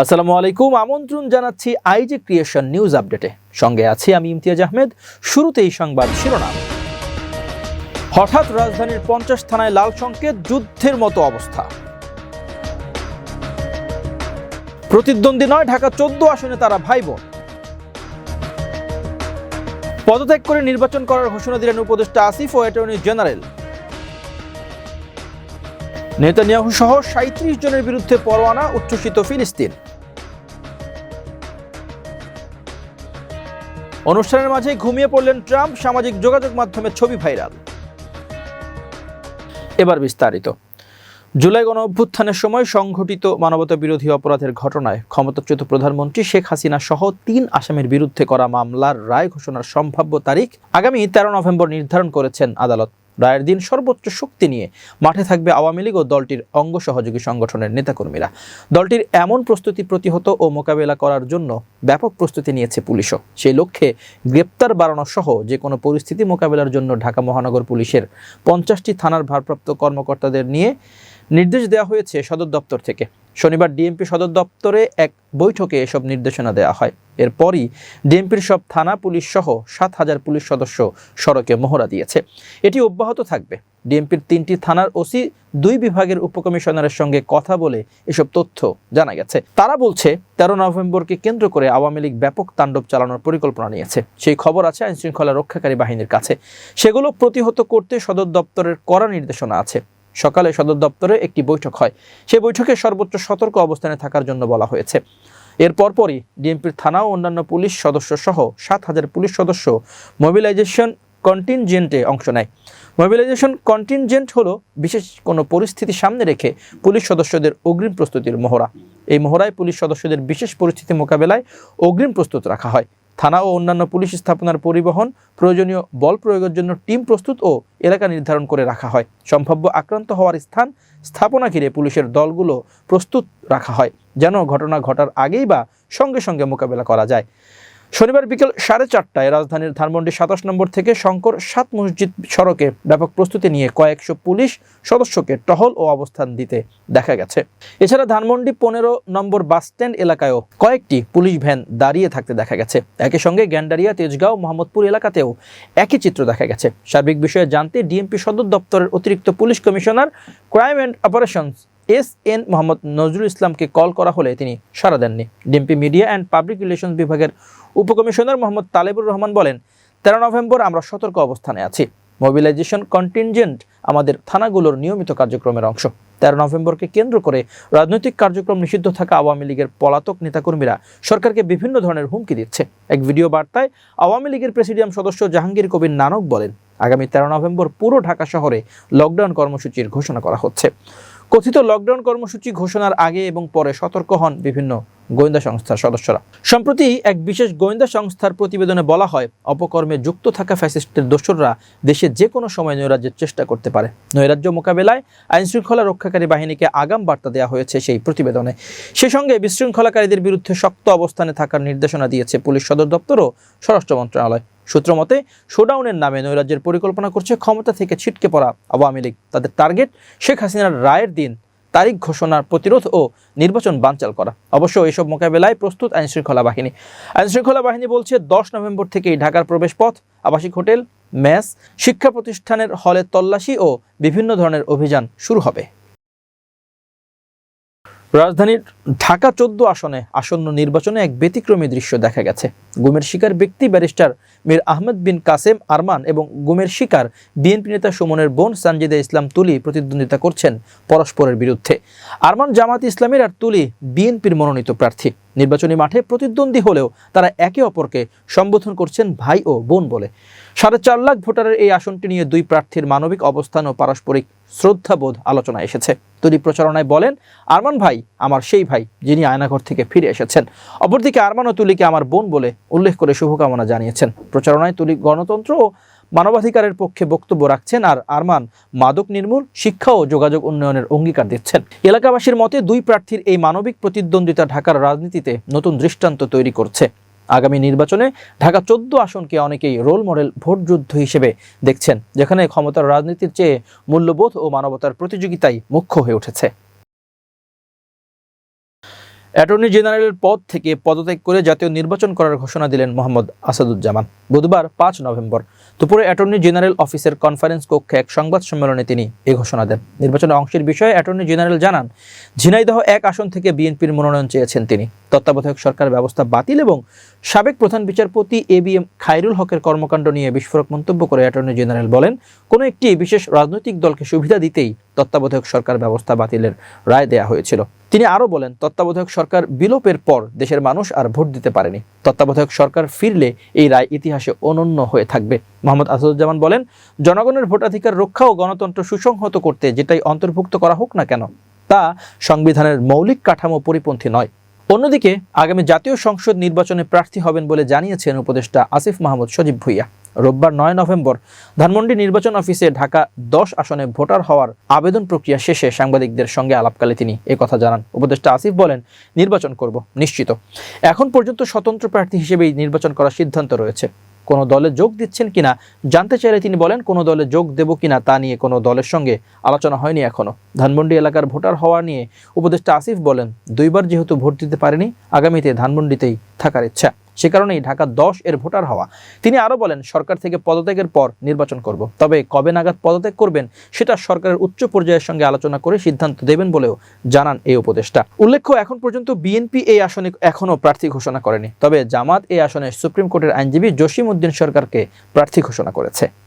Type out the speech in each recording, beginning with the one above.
আসসালামু আলাইকুম। আমন্ত্রণ জানাচ্ছি আইজি ক্রিয়েশন নিউজ আপডেটে সঙ্গে আছি আমি ইমতিয়াজ আহমেদ। শুরুতেই সংবাদ শিরোনাম। হঠাৎ রাজধানীর পঞ্চাশ থানায় লাল সংকেত, যুদ্ধের মতো অবস্থা। প্রতিদ্বন্দ্বী নয়, ঢাকা চোদ্দ আসনে তারা ভাই বোন পদত্যাগ করে নির্বাচন করার ঘোষণা দিলেন উপদেষ্টা আসিফ ও অ্যাটর্নি জেনারেল। নেতানিয়াহু সহ সাঁত্রিশ জনের বিরুদ্ধে পরোয়ানা, উচ্ছ্বসিত ফিলিস্তিন। অনুষ্ঠানের মাঝে ঘুমিয়ে পড়লেন ট্রাম্প সামাজিক যোগাযোগ মাধ্যমে ছবি ভাইরাল। এবার বিস্তারিত। জুলাই গণ অভ্যুত্থানের সময় সংঘটিত মানবতা বিরোধী অপরাধের ঘটনায় ক্ষমতাচ্যুত প্রধানমন্ত্রী শেখ হাসিনা সহ তিন আসামির বিরুদ্ধে করা মামলার রায় ঘোষণার সম্ভাব্য তারিখ আগামী তেরো নভেম্বর নির্ধারণ করেছেন আদালত। রায়ের দিন সর্বোচ্চ শক্তি নিয়ে মাঠে থাকবে আওয়ামী লীগ ও দলটির অঙ্গ সহযোগী সংগঠনের নেতাকর্মীরা। দলটির এমন প্রস্তুতি প্রতিহত ও মোকাবেলা করার জন্য ব্যাপক প্রস্তুতি নিয়েছে পুলিশও। সেই লক্ষ্যে গ্রেপ্তার বাড়ানো সহ যে কোনো পরিস্থিতি মোকাবেলার জন্য ঢাকা মহানগর পুলিশের পঞ্চাশটি থানার ভারপ্রাপ্ত কর্মকর্তাদের নিয়ে নির্দেশ দেওয়া হয়েছে সদর দপ্তর থেকে। শনিবার ডিএমপি সদর দপ্তরে এক বৈঠকে এসব নির্দেশনা দেওয়া হয়। এরপরই ডিএমপির সব থানা, পুলিশ সহ সাত হাজার পুলিশ সদস্য সড়কে মহড়া দিয়েছে। এটি অব্যাহত থাকবে। ডিএমপির তিনটি থানার ওসি দুই বিভাগের উপকমিশনারের সঙ্গে কথা বলে এসব তথ্য জানা গেছে। তারা বলছে, তেরো নভেম্বরকে কেন্দ্র করে আওয়ামী লীগ ব্যাপক তাণ্ডব চালানোর পরিকল্পনা নিয়েছে। সেই খবর আছে আইনশৃঙ্খলা রক্ষাকারী বাহিনীর কাছে। সেগুলো প্রতিহত করতে সদর দপ্তরের কড়া নির্দেশনা আছে। সকালে সদর দপ্তরে একটি বৈঠক হয়। সেই বৈঠকে সর্বোচ্চ সতর্ক অবস্থানে থাকার জন্য বলা হয়েছে। এর পরপরই ডিএমপির থানা ও অন্যান্য পুলিশ সদস্য সহ সাত হাজার পুলিশ সদস্য মোবিলাইজেশন কন্টিনজেন্টে অংশ নেয়। মোবিলাইজেশন কন্টিনজেন্ট হলো বিশেষ কোনো পরিস্থিতি সামনে রেখে পুলিশ সদস্যদের অগ্রিম প্রস্তুতির মহড়া এই মহড়ায় পুলিশ সদস্যদের বিশেষ পরিস্থিতি মোকাবেলায় অগ্রিম প্রস্তুত রাখা হয়। থানা ও অন্যান্য পুলিশ স্থাপনার পরিবহন, প্রয়োজনীয় বল প্রয়োগের জন্য টিম প্রস্তুত ও এলাকা নির্ধারণ করে রাখা হয়। সম্ভাব্য আক্রান্ত হওয়ার স্থান স্থাপনা ঘিরে পুলিশের দলগুলো প্রস্তুত রাখা হয়, যেন ঘটনা ঘটার আগেই বা সঙ্গে সঙ্গে মোকাবেলা করা যায়। শনিবার বিকেল সাড়ে চারটায় রাজধানীর ধানমন্ডি সাতাশ নম্বর থেকে শঙ্কর সাত মসজিদ সড়কে ব্যাপক প্রস্তুতি নিয়ে কয়েকশো পুলিশ সদস্যকে টহল ও অবস্থান দিতে দেখা গেছে। এছাড়া ধানমন্ডি পনেরো নম্বর বাসস্ট্যান্ড এলাকায়ও কয়েকটি পুলিশ ভ্যান দাঁড়িয়ে থাকতে দেখা গেছে। একই সঙ্গে গ্যান্ডারিয়া, তেজগাঁও, মোহাম্মদপুর এলাকাতেও একই চিত্র দেখা গেছে। সার্বিক বিষয়ে জানতে ডিএমপি সদর দপ্তরের অতিরিক্ত police commissioner crime and operations S N Mohammad Nazrul ইসলামকে কল করা হলে তিনি সাড়া দেননি। DMP media and public relations বিভাগের উপকমিশনার মোহাম্মদ তালেবুর রহমান বলেন, তেরো নভেম্বর আমরা সতর্ক অবস্থানে আছি। মোবিলাইজেশন কন্টিনজেন্ট আমাদের থানাগুলোর নিয়মিত কার্যক্রমের অংশ। তেরো নভেম্বরকে কেন্দ্র করে রাজনৈতিক কার্যক্রম নিষিদ্ধ থাকা আওয়ামী লীগের পলাতক নেতাকর্মীরা সরকারকে বিভিন্ন ধরনের হুমকি দিচ্ছে। এক ভিডিও বার্তায় আওয়ামী লীগের প্রেসিডিয়াম সদস্য জাহাঙ্গীর কবির নানক বলেন, আগামী তেরো নভেম্বর পুরো ঢাকা শহরে লকডাউন কর্মসূচির ঘোষণা করা হচ্ছে। কথিত লকডাউন কর্মসূচি ঘোষণার আগে এবং পরে সতর্ক হন বিভিন্ন গোয়েন্দা সংস্থার সদস্যরা। সম্প্রতি এক বিশেষ গোয়েন্দা সংস্থার প্রতিবেদনে বলা হয়, অপকর্মে যুক্ত থাকা ফ্যাসিস্টের দোসররা দেশে যে কোনো সময় নৈরাজ্যের চেষ্টা করতে পারে। নৈরাজ্য মোকাবেলায় আইনশৃঙ্খলা রক্ষাকারী বাহিনীকে আগাম বার্তা দেওয়া হয়েছে সেই প্রতিবেদনে। সে সঙ্গে বিশৃঙ্খলাকারীদের বিরুদ্ধে শক্ত অবস্থানে থাকার নির্দেশনা দিয়েছে পুলিশ সদর দপ্তর ও স্বরাষ্ট্র মন্ত্রণালয়। সূত্র মতে শোডাউনের নামে নৈরাজ্যের পরিকল্পনা করছে ক্ষমতা থেকে ছিটকে পড়া আওয়ামী লীগ। তাদের টার্গেট শেখ হাসিনার রায়ের দিন, তারিখ ঘোষণার প্রতিরোধ ও নির্বাচন বানচাল করা। অবশ্য এসব মোকাবেলায় প্রস্তুত আইনশৃঙ্খলা বাহিনী। আইনশৃঙ্খলা বাহিনী বলছে, দশ নভেম্বর থেকেই ঢাকার প্রবেশপথ, আবাসিক হোটেল, ম্যাস, শিক্ষা প্রতিষ্ঠানের হলে তল্লাশি ও বিভিন্ন ধরনের অভিযান শুরু হবে। রাজধানীর ঢাকা চোদ্দ আসনে আসন্ন নির্বাচনে এক ব্যতিক্রমী দৃশ্য দেখা গেছে। গুমের শিকার ব্যক্তি ব্যারিস্টার মীর আহমেদ বিন কাসেম আরমান এবং গুমের শিকার বিএনপি নেতা সুমনের বোন সানজিদা ইসলাম তুলি প্রতিদ্বন্দ্বিতা করছেন পরস্পরের বিরুদ্ধে। আরমান জামাত ইসলামের আর তুলি বিএনপির মনোনীত প্রার্থী। নির্বাচনী মাঠে প্রতিদ্বন্দ্বী হলেও তারা একে অপরকে সম্বোধন করছেন ভাই ও বোন বলে। সাড়ে চার লাখ ভোটারের এই আসনটি নিয়ে দুই প্রার্থীর মানবিক অবস্থান ও পারস্পরিক শ্রদ্ধাবোধ আলোচনা এসেছে। তুলি প্রচারণায় বলেন, আরমান ভাই আমার সেই ভাই যিনি আয়নাঘর থেকে ফিরে এসেছেন। অপরদিকে আরমান ও তুলিকে আমার বোন বলে উল্লেখ করে শুভকামনা জানিয়েছেন। প্রচারণায় তুলি গণতন্ত্র ও মানবাধিকারের পক্ষে বক্তব্য রাখছেন আর আরমান মাদক নির্মূল, শিক্ষা ও যোগাযোগ উন্নয়নের অঙ্গীকার দিচ্ছেন। এলাকাবাসীর মতে দুই প্রার্থীর এই মানবিক প্রতিদ্বন্দ্বিতা ঢাকার রাজনীতিতে নতুন দৃষ্টান্ত তৈরি করছে। আগামী নির্বাচনে ঢাকা চোদ্দ আসনকে অনেকেই রোল মডেল ভোটযুদ্ধ হিসেবে দেখছেন, যেখানে ক্ষমতার রাজনীতির চেয়ে মূল্যবোধ ও মানবতার প্রতিযোগিতাই মুখ্য হয়ে উঠেছে। অ্যাটর্নি জেনারেলের পদ থেকে পদত্যাগ করে জাতীয় নির্বাচন করার ঘোষণা দিলেন মোহাম্মদ আসাদুজ্জামান। বুধবার পাঁচ নভেম্বর দুপুরে অ্যাটর্নি জেনারেল অফিসের কনফারেন্স কক্ষে এক সংবাদ সম্মেলনে তিনি এ ঘোষণা দেন। নির্বাচনে অংশের বিষয়ে অ্যাটর্নি জেনারেল জানান, ঝিনাইদহ এক আসন থেকে বিএনপির মনোনয়ন চেয়েছেন তিনি। তত্ত্বাবধায়ক সরকার ব্যবস্থা বাতিল এবং সাবেক প্রধান বিচারপতি এ বি এম খায়রুল হকের কর্মকাণ্ড নিয়ে বিস্ফোরক মন্তব্য করে অ্যাটর্নি জেনারেল বলেন, কোনো একটি বিশেষ রাজনৈতিক দলকে সুবিধা দিতেই তত্ত্বাবধায়ক সরকার ব্যবস্থা বাতিলের রায় দেয়া হয়েছিল। তিনি আরও বলেন, তত্ত্বাবধায়ক সরকার বিলোপের পর দেশের মানুষ আর ভোট দিতে পারেনি। তত্ত্বাবধায়ক সরকার ফিরলে এই রায় ইতিহাসে অনন্য হয়ে থাকবে। মোহাম্মদ আসাদুজ্জামান বলেন, জনগণের ভোটাধিকার রক্ষা ও গণতন্ত্র সুসংহত করতে যেটাই অন্তর্ভুক্ত করা হোক না কেন, তা সংবিধানের মৌলিক কাঠামো পরিপন্থী নয়। অন্যদিকে, আগামী জাতীয় সংসদ নির্বাচনে প্রার্থী হবেন বলে জানিয়েছেন উপদেষ্টা আসিফ মাহমুদ সজীব ভুইয়া। রোববার নয় নভেম্বর ধানমন্ডি নির্বাচন অফিসে ঢাকা দশ আসনে ভোটার হওয়ার আবেদন প্রক্রিয়া শেষে সাংবাদিকদের সঙ্গে আলাপকালে তিনি কথা জানান। উপদেষ্টা আসিফ বলেন, নির্বাচন করব, নিশ্চিত। এখন পর্যন্ত স্বতন্ত্র প্রার্থী হিসেবেই নির্বাচন করার সিদ্ধান্ত রয়েছে। কোনো দলে যোগ দিচ্ছেন কিনা জানতে চাইলে তিনি বলেন, কোনো দলে যোগ দেব কিনা তা নিয়ে কোনো দলের সঙ্গে আলোচনা হয়নি এখনও। ধানমন্ডি এলাকার ভোটার হওয়া নিয়ে উপদেষ্টা আসিফ বলেন, দুইবার যেহেতু ভোট দিতে পারেনি, আগামীতে ধানমন্ডিতেই থাকার ইচ্ছা। সে কারণেই ঢাকা দশ এর ভোটার হওয়া। তিনি আরও বলেন, সরকার থেকে পদত্যাগের পর নির্বাচন করব। তবে কবে নাগাদ পদত্যাগ করবেন, সেটা সরকারের উচ্চ পর্যায়ের সঙ্গে আলোচনা করে সিদ্ধান্ত দেবেন বলেও জানান এই উপদেষ্টা। উল্লেখ্য, এখন পর্যন্ত বিএনপি এই আসনে এখনও প্রার্থী ঘোষণা করেনি। তবে জামাত এই আসনে সুপ্রিম কোর্টের আইনজীবী জসিম উদ্দিন সরকারকে প্রার্থী ঘোষণা করেছে।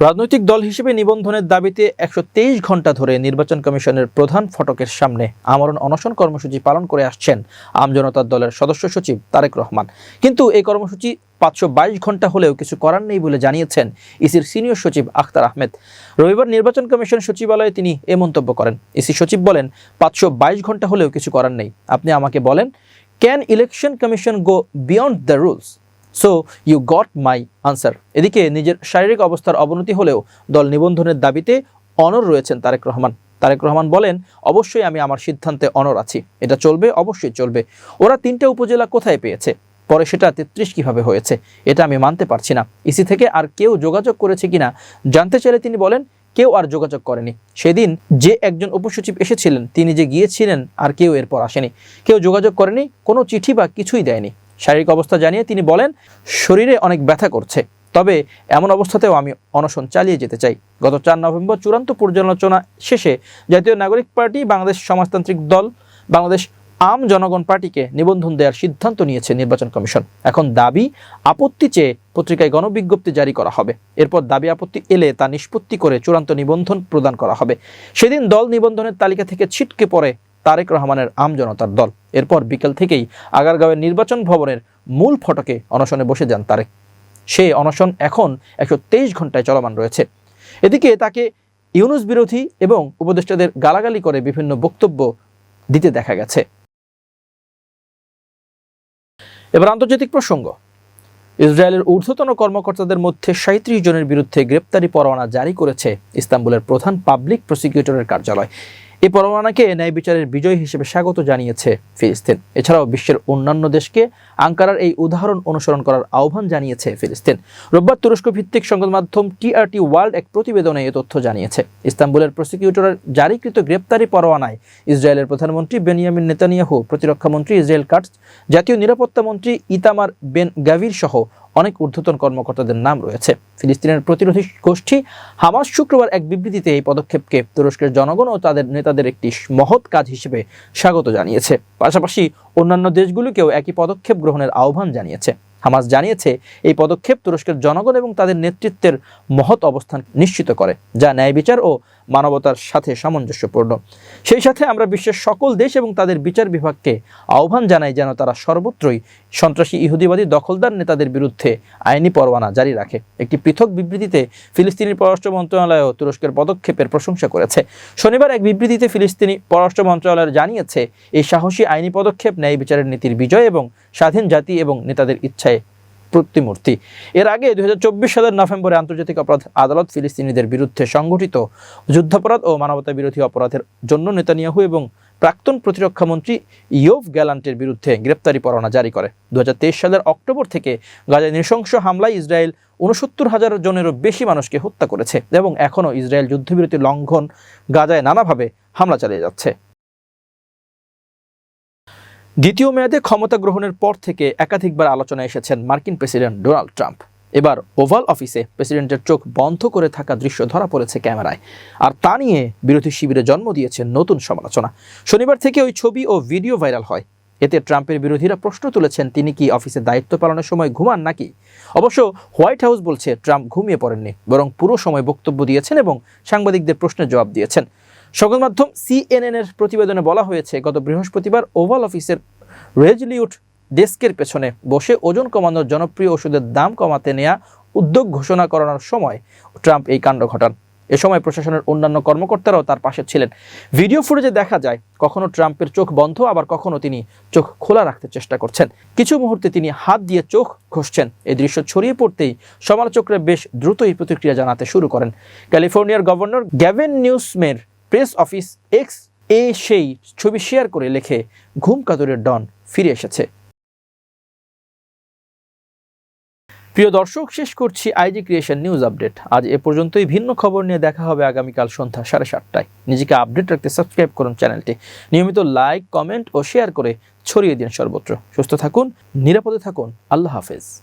রাজনৈতিক দল হিসেবে নিবন্ধনের দাবিতে একশো তেইশ ঘণ্টা ধরে নির্বাচন কমিশনের প্রধান ফটকের সামনে আমরণ অনশন কর্মসূচি পালন করে আসছেন আমজনতার দলের সদস্য সচিব তারেক রহমান। কিন্তু এই কর্মসূচি পাঁচশো বাইশ ঘণ্টা হলেও কিছু করার নেই বলে জানিয়েছেন ইসির সিনিয়র সচিব আখতার আহমেদ। রবিবার নির্বাচন কমিশন সচিবালয়ে তিনি এ মন্তব্য করেন। ইসি সচিব বলেন, পাঁচশো বাইশ ঘণ্টা হলেও কিছু করার নেই। আপনি আমাকে বলেন can election commission go beyond the rules so you got my answer এদিকে নিজের শারীরিক অবস্থার অবনতি হলেও দল নিবন্ধনের দাবিতে অনর রয়েছেন তারেক রহমান। তারেক রহমান বলেন, অবশ্যই আমি আমার সিদ্ধান্তে অনর আছি। এটা চলবে, অবশ্যই চলবে। ওরা তিনটা উপজেলা কোথায় পেয়েছে? পরে সেটা তেত্রিশ কীভাবে হয়েছে? এটা আমি মানতে পারছি না। ইসি থেকে আর কেউ যোগাযোগ করেছে কিনা জানতে চাইলে তিনি বলেন, কেউ আর যোগাযোগ করেনি। সেদিন যে একজন উপসচিব এসেছিলেন, তিনি যে গিয়েছিলেন, আর কেউ এরপর আসেনি। কেউ যোগাযোগ করেনি, কোনো চিঠি বা কিছুই দেয়নি। শারীরিক অবস্থা জানিয়ে তিনি বলেন, শরীরে অনেক ব্যথা করছে। তবে এমন অবস্থাতেও আমি অনশন চালিয়ে যেতে চাই। গত চার নভেম্বর চূড়ান্ত পর্যালোচনা শেষে জাতীয় নাগরিক পার্টি, বাংলাদেশ সমাজতান্ত্রিক দল, বাংলাদেশ আম জনগণ পার্টিকে নিবন্ধন দেওয়ার সিদ্ধান্ত নিয়েছে নির্বাচন কমিশন। এখন দাবি, আপত্তি চেয়ে পত্রিকায় গণবিজ্ঞপ্তি জারি করা হবে। এরপর দাবি আপত্তি এলে তা নিষ্পত্তি করে চূড়ান্ত নিবন্ধন প্রদান করা হবে। সেদিন দল নিবন্ধনের তালিকা থেকে ছিটকে পড়ে তারেক রহমানের আম জনতার দল। এরপর বিকেল থেকেই আগারগাঁওয়ের নির্বাচন ভবনের মূল ফটকে অনশনে বসে যান তারেক সে অনশন এখন একশো তেইশ ঘন্টায় চলমান রয়েছে। এদিকে তাকে ইউনুস বিরোধী এবং উপদেষ্টাদের গালাগালি করে বিভিন্ন বক্তব্য দিতে দেখা গেছে। এবার আন্তর্জাতিক প্রসঙ্গ। ইসরায়েলের ঊর্ধ্বতন কর্মকর্তাদের মধ্যে সাঁত্রিশ জনের বিরুদ্ধে গ্রেপ্তারি পরোয়ানা জারি করেছে ইস্তাম্বুলের প্রধান পাবলিক প্রসিকিউটরের কার্যালয়। এই পরোয়ানাকে ন্যায় বিচারের বিজয় হিসেবে স্বাগত জানিয়েছে ফিলিস্তিন। এছাড়াও বিশ্বের অন্যান্য দেশকে আঙ্কারার এই উদাহরণ অনুসরণ করার আহ্বান জানিয়েছে ফিলিস্তিন। রোববার তুরস্ক ভিত্তিক সংবাদ মাধ্যম টিআরটি ওয়ার্ল্ড এক প্রতিবেদনে এ তথ্য জানিয়েছে। ইস্তাম্বুলের প্রসিকিউটরের জারিকৃত গ্রেপ্তারি পরোয়ানায় ইসরায়েলের প্রধানমন্ত্রী বেনিয়ামিন নেতানিয়াহু প্রতিরক্ষামন্ত্রী ইসরায়েল কাটস জাতীয় নিরাপত্তা মন্ত্রী ইতামার বেন গাভির সহ অনেক ঊর্ধ্বতন কর্মকর্তাদের নাম রয়েছে। ফিলিস্তিনের প্রতিরোধী গোষ্ঠী হামাস শুক্রবার এক বিবৃতিতে এই পদক্ষেপকে তুরস্কের জনগণ ও তাদের নেতাদের একটি মহৎ কাজ হিসেবে স্বাগত জানিয়েছে। পাশাপাশি অন্যান্য দেশগুলোকেও একই পদক্ষেপ গ্রহণের আহ্বান জানিয়েছে। হামাস জানিয়েছে, এই পদক্ষেপ তুরস্কের জনগণ এবং তাদের নেতৃত্বের মহৎ অবস্থান নিশ্চিত করে, যা ন্যায় বিচার ও মানবতার সাথে সামঞ্জস্যপূর্ণ। সেই সাথে আমরা বিশ্বের সকল দেশ এবং তাদের বিচার বিভাগকে আহ্বান জানাই যেন তারা সর্বত্রই সন্ত্রাসী, ইহুদিবাদী দখলদার নেতাদের বিরুদ্ধে আইনি পরোয়ানা জারি রাখে। একটি পৃথক বিবৃতিতে ফিলিস্তিনি পররাষ্ট্র মন্ত্রণালয়ও তুরস্কের পদক্ষেপের প্রশংসা করেছে। শনিবার এক বিবৃতিতে ফিলিস্তিনি পররাষ্ট্র মন্ত্রণালয় জানিয়েছে, এই সাহসী আইনি পদক্ষেপ ন্যায় বিচারের নীতির বিজয় এবং স্বাধীন জাতি এবং নেতাদের ইচ্ছায় প্রতিমূর্তি। এর আগে দুই হাজার চব্বিশ সালের নভেম্বরে আন্তর্জাতিক অপরাধ আদালত ফিলিস্তিনিদের বিরুদ্ধে সংগঠিত যুদ্ধাপরাধ ও মানবতা বিরোধী অপরাধের জন্য নেতানিয়াহু এবং প্রাক্তন প্রতিরক্ষামন্ত্রী ইয়োভ গ্যালান্টের বিরুদ্ধে গ্রেপ্তারি পরোয়ানা জারি করে। দুই হাজার তেইশ সালের অক্টোবর থেকে গাজায় নৃশংস হামলায় ইসরায়েল উনসত্তর হাজার জনেরও বেশি মানুষকে হত্যা করেছে এবং এখনও ইসরায়েল যুদ্ধবিরতি লঙ্ঘন গাজায় নানাভাবে হামলা চালিয়ে যাচ্ছে। দ্বিতীয় মেয়াদে ক্ষমতা গ্রহণের পর থেকে একাধিকবার আলোচনায় এসেছেন মার্কিন প্রেসিডেন্ট ডোনাল্ড ট্রাম্প। এবার ওভাল অফিসে প্রেসিডেন্টের চোখ বন্ধ করে থাকা দৃশ্য ধরা পড়েছে ক্যামেরায়। আর তা নিয়ে বিরোধী শিবিরে জন্ম দিয়েছে নতুন সমালোচনা। শনিবার থেকে ওই ছবি ও ভিডিও ভাইরাল হয়। এতে ট্রাম্পের বিরোধীরা প্রশ্ন তুলেছেন, তিনি কি অফিসে দায়িত্ব পালনের সময় ঘুমান নাকি? অবশ্য হোয়াইট হাউস বলছে, ট্রাম্প ঘুমিয়ে পড়েননি, বরং পুরো সময় বক্তব্য দিয়েছেন এবং সাংবাদিকদের প্রশ্নের জবাব দিয়েছেন। সংবাদ মাধ্যম সিএনএন এর প্রতিবেদনে বলা হয়েছে, গত বৃহস্পতিবার ওভাল অফিসের রেজলিউট ডেস্কের পেছনে বসে ওজন কমানোর জনপ্রিয় ওষুধের দাম কমাতে নেওয়া উদ্যোগ ঘোষণা করানোর সময় ট্রাম্প এই কাণ্ড ঘটান। এ সময় প্রশাসনের অন্যান্য কর্মকর্তারাও তার পাশে ছিলেন। ভিডিও ফুটেজে দেখা যায়, কখনো ট্রাম্পের চোখ বন্ধ, আবার কখনো তিনি চোখ খোলা রাখতে চেষ্টা করছেন। কিছু মুহূর্তে তিনি হাত দিয়ে চোখ ঘষছেন। এই দৃশ্য ছড়িয়ে পড়তেই সমালোচকরা বেশ দ্রুতই প্রতিক্রিয়া জানাতে শুরু করেন। ক্যালিফোর্নিয়ার গভর্নর গ্যাভেন নিউসমের প্রেস অফিস এক্স এ সেই ছবি শেয়ার করে লেখে, ঘুম কাতুরের ডন ফিরে এসেছে। প্রিয় দর্শক, শেষ করছি আইজি ক্রিয়েশন নিউজ আপডেট আজ এ পর্যন্তই, ভিন্ন খবর নিয়ে দেখা হবে আগামীকাল সন্ধ্যা সাড়ে সাতটায়। নিজেকে আপডেট রাখতে সাবস্ক্রাইব করুন চ্যানেলটি। নিয়মিত লাইক কমেন্ট ও শেয়ার করে ছড়িয়ে দিন সর্বত্র। সুস্থ থাকুন, নিরাপদে থাকুন। আল্লাহ হাফেজ।